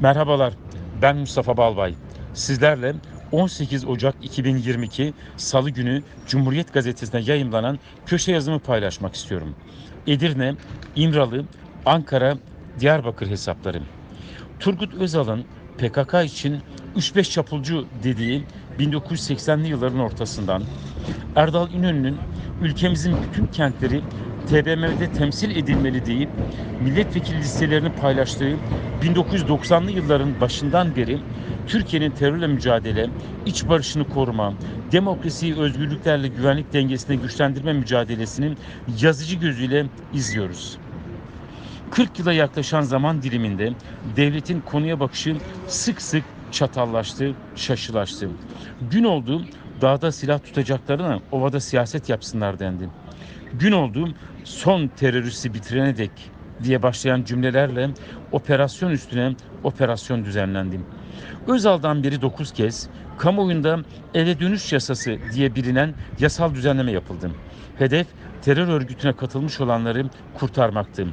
Merhabalar, ben Mustafa Balbay. Sizlerle 18 Ocak 2022 Salı günü Cumhuriyet Gazetesi'nde yayımlanan köşe yazımı paylaşmak istiyorum. Edirne, İmralı, Ankara, Diyarbakır hesapları. Turgut Özal'ın PKK için 3-5 çapulcu dediği 1980'li yılların ortasından Erdal İnönü'nün ülkemizin bütün kentleri TBMM'de temsil edilmeli deyip milletvekili listelerini paylaştığı 1990'lı yılların başından beri Türkiye'nin terörle mücadele, iç barışını koruma, demokrasiyi özgürlüklerle güvenlik dengesini güçlendirme mücadelesinin yazıcı gözüyle izliyoruz. 40 yıla yaklaşan zaman diliminde devletin konuya bakışı sık sık çatallaştı, şaşılaştı. Gün oldu dağda silah tutacaklarına ovada siyaset yapsınlar dendi. Gün oldu son teröristi bitirene dek diye başlayan cümlelerle operasyon üstüne operasyon düzenlendi. Özal'dan beri 9 kez kamuoyunda eve dönüş yasası diye bilinen yasal düzenleme yapıldı. Hedef terör örgütüne katılmış olanları kurtarmaktı.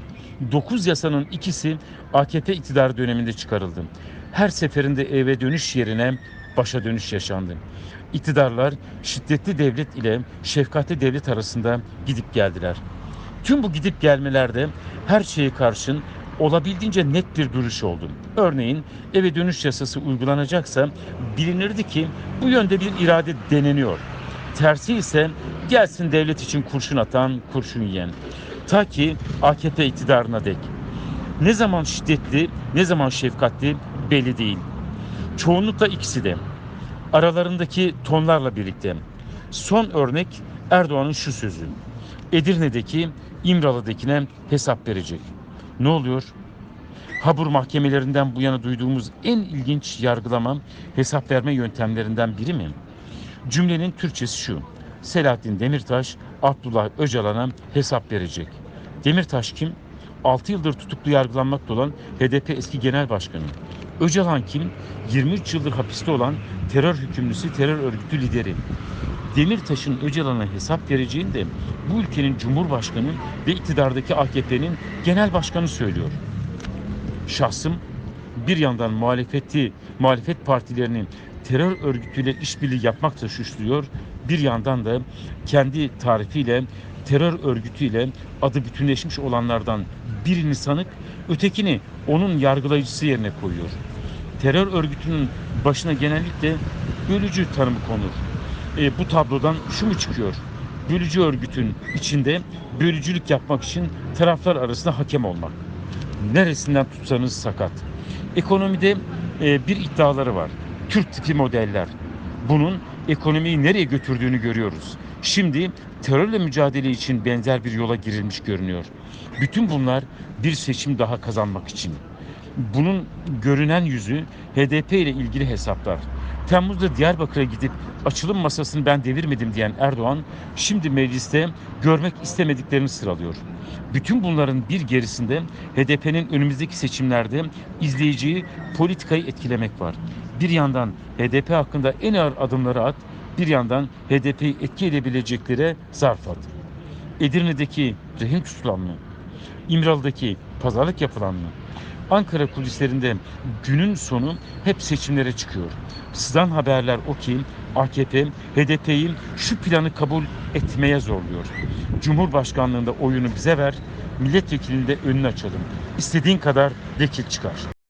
9 yasanın ikisi AKP iktidar döneminde çıkarıldı. Her seferinde eve dönüş yerine başa dönüş yaşandı. İktidarlar şiddetli devlet ile şefkatli devlet arasında gidip geldiler. Tüm bu gidip gelmelerde her şeye karşın olabildiğince net bir duruş oldu. Örneğin eve dönüş yasası uygulanacaksa bilinirdi ki bu yönde bir irade deneniyor. Tersi ise gelsin devlet için kurşun atan, kurşun yiyen. Ta ki AKP iktidarına dek. Ne zaman şiddetli, ne zaman şefkatli belli değil. Çoğunlukla ikisi de. Aralarındaki tonlarla birlikte. Son örnek Erdoğan'ın şu sözü. Edirne'deki İmralı'dakine hesap verecek. Ne oluyor? Habur mahkemelerinden bu yana duyduğumuz en ilginç yargılama hesap verme yöntemlerinden biri mi? Cümlenin Türkçesi şu. Selahattin Demirtaş Abdullah Öcalan'a hesap verecek. Demirtaş kim? 6 yıldır tutuklu yargılanmakta olan HDP eski genel başkanı. Öcalan kim? 23 yıldır hapiste olan terör hükümlüsü, terör örgütü lideri. Demirtaş'ın Öcalan'a hesap vereceğini de bu ülkenin Cumhurbaşkanı ve iktidardaki AKP'nin genel başkanı söylüyor. Şahsım bir yandan muhalefeti, muhalefet partilerinin terör örgütüyle işbirliği yapmakla suçluyor. Bir yandan da kendi tarifiyle terör örgütüyle adı bütünleşmiş olanlardan birini sanık, ötekini onun yargılayıcısı yerine koyuyor. Terör örgütünün başına genellikle bölücü tanımı konur. E, bu tablodan şu mu çıkıyor? Bölücü örgütün içinde bölücülük yapmak için taraflar arasında hakem olmak. Neresinden tutsanız sakat. Ekonomide e, bir iddiaları var. Türk tipi modeller. Bunun ekonomiyi nereye götürdüğünü görüyoruz. Şimdi terörle mücadele için benzer bir yola girilmiş görünüyor. Bütün bunlar bir seçim daha kazanmak için. Bunun görünen yüzü HDP ile ilgili hesaplar. Temmuz'da Diyarbakır'a gidip açılım masasını ben devirmedim diyen Erdoğan şimdi mecliste görmek istemediklerini sıralıyor. Bütün bunların bir gerisinde HDP'nin önümüzdeki seçimlerde izleyeceği politikayı etkilemek var. Bir yandan HDP hakkında en ağır adımları at, bir yandan HDP'yi etki edebileceklere zarf at. Edirne'deki rehin tutulan mı? İmralı'daki pazarlık yapılan mı? Ankara kulislerinde günün sonu hep seçimlere çıkıyor. Sızan haberler o ki AKP HDP'yi şu planı kabul etmeye zorluyor. Cumhurbaşkanlığında oyunu bize ver, milletvekilinde önünü açalım. İstediğin kadar vekil çıkar.